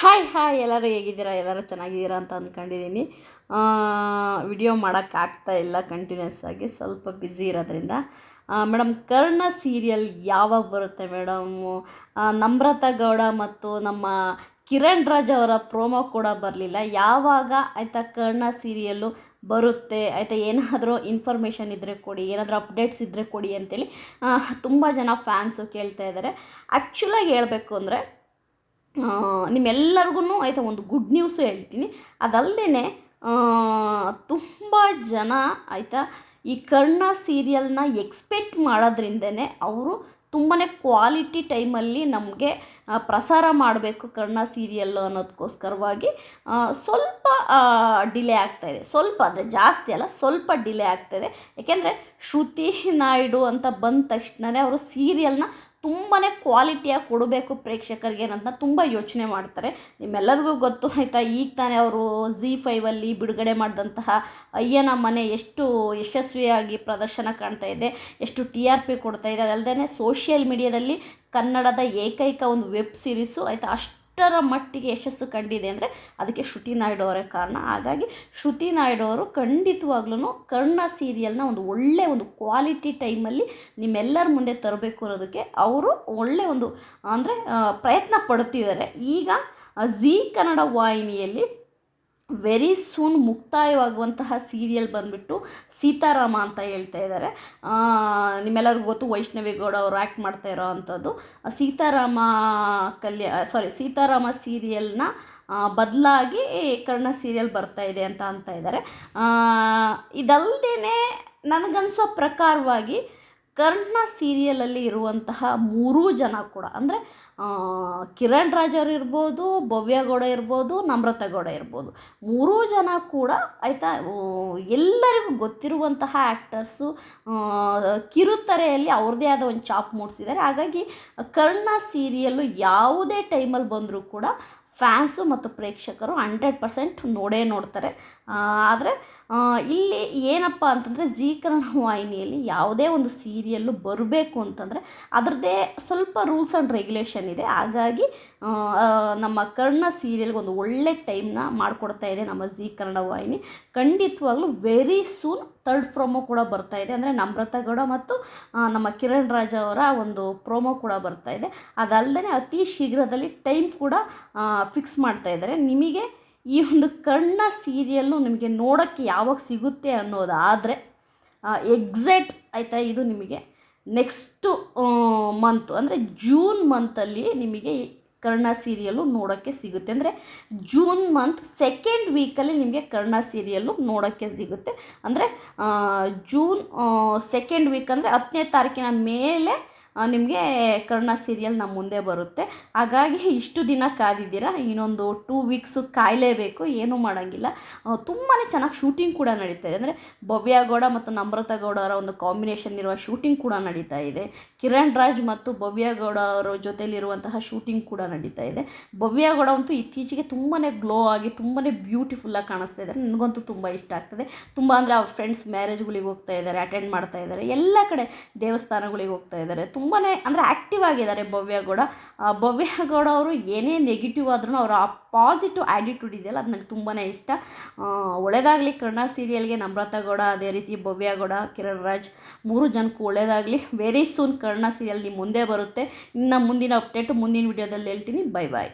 Hi hi, ಎಲ್ಲರೂ ಹೇಗಿದ್ದೀರಾ? ಎಲ್ಲರೂ ಚೆನ್ನಾಗಿದ್ದೀರಾ ಅಂತ ಅಂದ್ಕೊಂಡಿದ್ದೀನಿ. ವಿಡಿಯೋ ಮಾಡೋಕ್ಕಾಗ್ತಾ ಇಲ್ಲ ಕಂಟಿನ್ಯೂಸ್ ಆಗಿ, ಸ್ವಲ್ಪ ಬ್ಯುಸಿ ಇರೋದ್ರಿಂದ. ಮೇಡಮ್ ಕರ್ಣ ಸೀರಿಯಲ್ ಯಾವಾಗ ಬರುತ್ತೆ ಮೇಡಮ್ಮು ನಮ್ರತಾ ಗೌಡ ಮತ್ತು ನಮ್ಮ ಕಿರಣ್ ರಾಜ್ ಅವರ ಪ್ರೋಮೋ ಕೂಡ ಬರಲಿಲ್ಲ. ಯಾವಾಗ ಆಯಿತಾ ಕರ್ಣ ಸೀರಿಯಲ್ಲು ಬರುತ್ತೆ? ಆಯಿತಾ ಏನಾದರೂ ಇನ್ಫಾರ್ಮೇಷನ್ ಇದ್ದರೆ ಕೊಡಿ, ಏನಾದರೂ ಅಪ್ಡೇಟ್ಸ್ ಇದ್ದರೆ ಕೊಡಿ ಅಂತೇಳಿ ತುಂಬ ಜನ ಫ್ಯಾನ್ಸು ಕೇಳ್ತಾ ಇದ್ದಾರೆ. ಆ್ಯಕ್ಚುಲಾಗಿ ಹೇಳಬೇಕು ಅಂದರೆ ನಿಮ್ಮೆಲ್ಲರಿಗೂ ಆಯಿತಾ ಒಂದು ಗುಡ್ ನ್ಯೂಸು ಹೇಳ್ತೀನಿ. ಅದಲ್ಲದೆ ತುಂಬ ಜನ ಆಯಿತಾ ಈ ಕರ್ಣ ಸೀರಿಯಲ್ನ ಎಕ್ಸ್ಪೆಕ್ಟ್ ಮಾಡೋದ್ರಿಂದನೇ ಅವರು ತುಂಬಾ ಕ್ವಾಲಿಟಿ ಟೈಮಲ್ಲಿ ನಮಗೆ ಪ್ರಸಾರ ಮಾಡಬೇಕು ಕರ್ಣ ಸೀರಿಯಲ್ಲು ಅನ್ನೋದಕ್ಕೋಸ್ಕರವಾಗಿ ಸ್ವಲ್ಪ ಡಿಲೇ ಆಗ್ತಾಯಿದೆ ಸ್ವಲ್ಪ ಅಂದರೆ ಜಾಸ್ತಿ ಅಲ್ಲ, ಸ್ವಲ್ಪ ಡಿಲೇ ಆಗ್ತಾಯಿದೆ ಯಾಕೆಂದರೆ ಶ್ರುತಿ ನಾಯ್ಡು ಅಂತ ಬಂದ ತಕ್ಷಣವೇ ಅವರು ಸೀರಿಯಲ್ನ ತುಂಬಾ ಕ್ವಾಲಿಟಿಯಾಗಿ ಕೊಡಬೇಕು ಪ್ರೇಕ್ಷಕರಿಗೆ ಅಂತ ತುಂಬ ಯೋಚನೆ ಮಾಡ್ತಾರೆ. ನಿಮ್ಮೆಲ್ಲರಿಗೂ ಗೊತ್ತು ಆಯಿತಾ, ಈಗ ತಾನೇ ಅವರು ಝೀ ಫೈವಲ್ಲಿ ಬಿಡುಗಡೆ ಮಾಡಿದಂತಹ ಅಯ್ಯನ ಮನೆ ಎಷ್ಟು ಯಶಸ್ವಿಯಾಗಿ ಪ್ರದರ್ಶನ ಕಾಣ್ತಾ ಇದೆ, ಎಷ್ಟು ಟಿ ಆರ್ ಪಿ ಕೊಡ್ತಾ ಇದೆ ಅದಲ್ಲದೆ ಸೋಷಿಯಲ್ ಮೀಡಿಯಾದಲ್ಲಿ ಕನ್ನಡದ ಏಕೈಕ ಒಂದು ವೆಬ್ ಸೀರೀಸು ಆಯಿತಾ, ಅಷ್ಟು ಅಷ್ಟರ ಮಟ್ಟಿಗೆ ಯಶಸ್ಸು ಕಂಡಿದೆ ಅಂದರೆ ಅದಕ್ಕೆ ಶ್ರುತಿ ನಾಯ್ಡು ಅವರೇ ಕಾರಣ. ಹಾಗಾಗಿ ಶ್ರುತಿ ನಾಯ್ಡು ಅವರು ಖಂಡಿತವಾಗ್ಲೂ ಕರ್ಣ ಸೀರಿಯಲ್ನ ಒಂದು ಒಳ್ಳೆ ಒಂದು ಕ್ವಾಲಿಟಿ ಟೈಮಲ್ಲಿ ನಿಮ್ಮೆಲ್ಲರ ಮುಂದೆ ತರಬೇಕು ಅನ್ನೋದಕ್ಕೆ ಅವರು ಒಳ್ಳೆ ಒಂದು, ಅಂದರೆ ಪ್ರಯತ್ನ ಪಡುತ್ತಿದ್ದಾರೆ. ಈಗ ಝೀ ಕನ್ನಡ ವಾಹಿನಿಯಲ್ಲಿ ವೆರಿ ಸೂನ್ ಮುಕ್ತಾಯವಾಗುವಂತಹ ಸೀರಿಯಲ್ ಬಂದುಬಿಟ್ಟು ಸೀತಾರಾಮ ಅಂತ ಹೇಳ್ತಾ ಇದ್ದಾರೆ ನಿಮ್ಮೆಲ್ಲರಿಗೂ ಗೊತ್ತು ವೈಷ್ಣವಿ ಗೌಡ ಅವರು ಆ್ಯಕ್ಟ್ ಮಾಡ್ತಾ ಇರೋ ಅಂಥದ್ದು. ಸೀತಾರಾಮ ಕಲ್ಯಾ ಸಾರಿ ಸೀತಾರಾಮ ಸೀರಿಯಲ್ನ ಬದಲಾಗಿ ಕರ್ಣ ಸೀರಿಯಲ್ ಬರ್ತಾ ಇದೆ ಅಂತ ಅಂತ ಇದ್ದಾರೆ ಇದಲ್ಲದೇ ನನಗನ್ಸೋ ಪ್ರಕಾರವಾಗಿ ಕರ್ಣ ಸೀರಿಯಲಲ್ಲಿ ಇರುವಂತಹ ಮೂರೂ ಜನ ಕೂಡ, ಅಂದರೆ ಕಿರಣ್ ರಾಜ್ ಅವರು ಇರ್ಬೋದು ಭವ್ಯಗೌಡ ಇರ್ಬೋದು, ನಮ್ರತಾ ಗೌಡ ಇರ್ಬೋದು, ಮೂರೂ ಜನ ಕೂಡ ಆಯಿತಾ ಎಲ್ಲರಿಗೂ ಗೊತ್ತಿರುವಂತಹ ಆ್ಯಕ್ಟರ್ಸು ಕಿರುತೆರೆಯಲ್ಲಿ ಅವ್ರದ್ದೇ ಆದ ಒಂದು ಚಾಪ್ ಮೂಡಿಸಿದ್ದಾರೆ. ಹಾಗಾಗಿ ಕರ್ಣ ಸೀರಿಯಲ್ಲು ಯಾವುದೇ ಟೈಮಲ್ಲಿ ಬಂದರೂ ಕೂಡ ಫ್ಯಾನ್ಸು ಮತ್ತು ಪ್ರೇಕ್ಷಕರು ಹಂಡ್ರೆಡ್ ಪರ್ಸೆಂಟ್ ನೋಡೇ ನೋಡ್ತಾರೆ. ಆದರೆ ಇಲ್ಲಿ ಏನಪ್ಪ ಅಂತಂದರೆ ಜೀ ಕನ್ನಡ ವಾಹಿನಿಯಲ್ಲಿ ಯಾವುದೇ ಒಂದು ಸೀರಿಯಲ್ಲು ಬರಬೇಕು ಅಂತಂದರೆ ಅದರದ್ದೇ ಸ್ವಲ್ಪ ರೂಲ್ಸ್ ಆ್ಯಂಡ್ ರೆಗ್ಯುಲೇಷನ್ ಇದೆ. ಹಾಗಾಗಿ ನಮ್ಮ ಕರ್ಣ ಸೀರಿಯಲ್ಗೆ ಒಂದು ಒಳ್ಳೆ ಟೈಮ್ನ ಮಾಡಿಕೊಡ್ತಾ ಇದೆ ನಮ್ಮ ಜೀ ಕನ್ನಡ ವಾಹಿನಿ. ಖಂಡಿತವಾಗ್ಲೂ ವೆರಿ ಸೂನ್ ತರ್ಡ್ ಪ್ರೊಮೋ ಕೂಡ ಬರ್ತಾ ಇದೆ. ಅಂದರೆ ನಮ್ರತಾ ಗೌಡ ಮತ್ತು ನಮ್ಮ ಕಿರಣ್ ರಾಜ ಅವರ ಒಂದು ಪ್ರೋಮೋ ಕೂಡ ಬರ್ತಾ ಇದೆ. ಅದಲ್ಲದೆ ಅತಿ ಶೀಘ್ರದಲ್ಲಿ ಟೈಮ್ ಕೂಡ ಫಿಕ್ಸ್ ಮಾಡ್ತಾ ಇದ್ದಾರೆ. ನಿಮಗೆ ಈ ಒಂದು ಕಣ್ಣ ಸೀರಿಯಲ್ಲು ನಿಮಗೆ ನೋಡೋಕ್ಕೆ ಯಾವಾಗ ಸಿಗುತ್ತೆ ಅನ್ನೋದಾದರೆ ಎಕ್ಸಾಕ್ಟ್ ಆಯಿತಾ ಇದು ನಿಮಗೆ? ನೆಕ್ಸ್ಟು ಮಂತು ಅಂದರೆ ಜೂನ್ ಮಂತಲ್ಲಿ ನಿಮಗೆ ಕರ್ಣ ಸೀರಿಯಲ್ಲು ನೋಡೋಕ್ಕೆ ಸಿಗುತ್ತೆ. ಅಂದರೆ ಜೂನ್ ಮಂತ್ ಸೆಕೆಂಡ್ ವೀಕಲ್ಲಿ ನಿಮಗೆ ಕರ್ಣ ಸೀರಿಯಲ್ಲು ನೋಡೋಕ್ಕೆ ಸಿಗುತ್ತೆ. ಅಂದರೆ ಜೂನ್ ಸೆಕೆಂಡ್ ವೀಕ್ ಅಂದರೆ ಹತ್ತನೇ ತಾರೀಕಿನ ಮೇಲೆ ನಿಮಗೆ ಕರ್ಣ ಸೀರಿಯಲ್ ನಮ್ಮ ಮುಂದೆ ಬರುತ್ತೆ. ಹಾಗಾಗಿ ಇಷ್ಟು ದಿನ ಕಾದಿದ್ದೀರಾ, ಇನ್ನೊಂದು ಟೂ ವೀಕ್ಸು ಕಾಯಲೇಬೇಕು, ಏನೂ ಮಾಡೋಂಗಿಲ್ಲ. ತುಂಬಾ ಚೆನ್ನಾಗಿ ಶೂಟಿಂಗ್ ಕೂಡ ನಡೀತಾ ಇದೆ. ಅಂದರೆ ಭವ್ಯ ಗೌಡ ಮತ್ತು ನಮ್ರತಾ ಗೌಡ ಅವರ ಒಂದು ಕಾಂಬಿನೇಷನ್ ಇರುವ ಶೂಟಿಂಗ್ ಕೂಡ ನಡೀತಾ ಇದೆ. ಕಿರಣ್ ರಾಜ್ ಮತ್ತು ಭವ್ಯ ಗೌಡ ಅವರ ಜೊತೆಯಲ್ಲಿರುವಂತಹ ಶೂಟಿಂಗ್ ಕೂಡ ನಡೀತಾ ಇದೆ. ಭವ್ಯ ಗೌಡ ಅಂತೂ ಇತ್ತೀಚೆಗೆ ತುಂಬಾ ಗ್ಲೋ ಆಗಿ ತುಂಬಾ ಬ್ಯೂಟಿಫುಲ್ಲಾಗಿ ಕಾಣಿಸ್ತಾ ಇದ್ದಾರೆ. ನನಗಂತೂ ತುಂಬ ಇಷ್ಟ ಆಗ್ತದೆ. ತುಂಬ ಅಂದರೆ ಅವ್ರ ಫ್ರೆಂಡ್ಸ್ ಮ್ಯಾರೇಜ್ಗಳಿಗೆ ಹೋಗ್ತಾ ಇದ್ದಾರೆ ಅಟೆಂಡ್ ಮಾಡ್ತಾ ಇದ್ದಾರೆ. ಎಲ್ಲ ಕಡೆ ದೇವಸ್ಥಾನಗಳಿಗೆ ಹೋಗ್ತಾ ಇದ್ದಾರೆ. ತುಂಬ ತುಂಬಾ ಅಂದರೆ ಆ್ಯಕ್ಟಿವ್ ಆಗಿದ್ದಾರೆ ಭವ್ಯಗೌಡ ಭವ್ಯಗೌಡ ಅವರು ಏನೇ ನೆಗೆಟಿವ್ ಆದ್ರೂ ಅವರ ಆ ಪಾಸಿಟಿವ್ ಆ್ಯಟಿಟ್ಯೂಡ್ ಇದೆಯಲ್ಲ ಅದು ನನಗೆ ತುಂಬಾ ಇಷ್ಟ ಒಳ್ಳೆಯದಾಗಲಿ ಕನ್ನಡ ಸೀರಿಯಲ್ಗೆ ನಮ್ರತಾ ಗೌಡ, ಅದೇ ರೀತಿ ಭವ್ಯಗೌಡ ಕಿರಣ್ ರಾಜ್ ಮೂರು ಜನಕ್ಕೂ ಒಳ್ಳೆಯದಾಗಲಿ ವೆರಿ ಸೂನ್ ಕನ್ನಡ ಸೀರಿಯಲ್ ನಿಮ್ಮ ಮುಂದೆ ಬರುತ್ತೆ. ಇನ್ನು ಮುಂದಿನ ಅಪ್ಡೇಟು ಮುಂದಿನ ವೀಡಿಯೋದಲ್ಲಿ ಹೇಳ್ತೀನಿ. Bye bye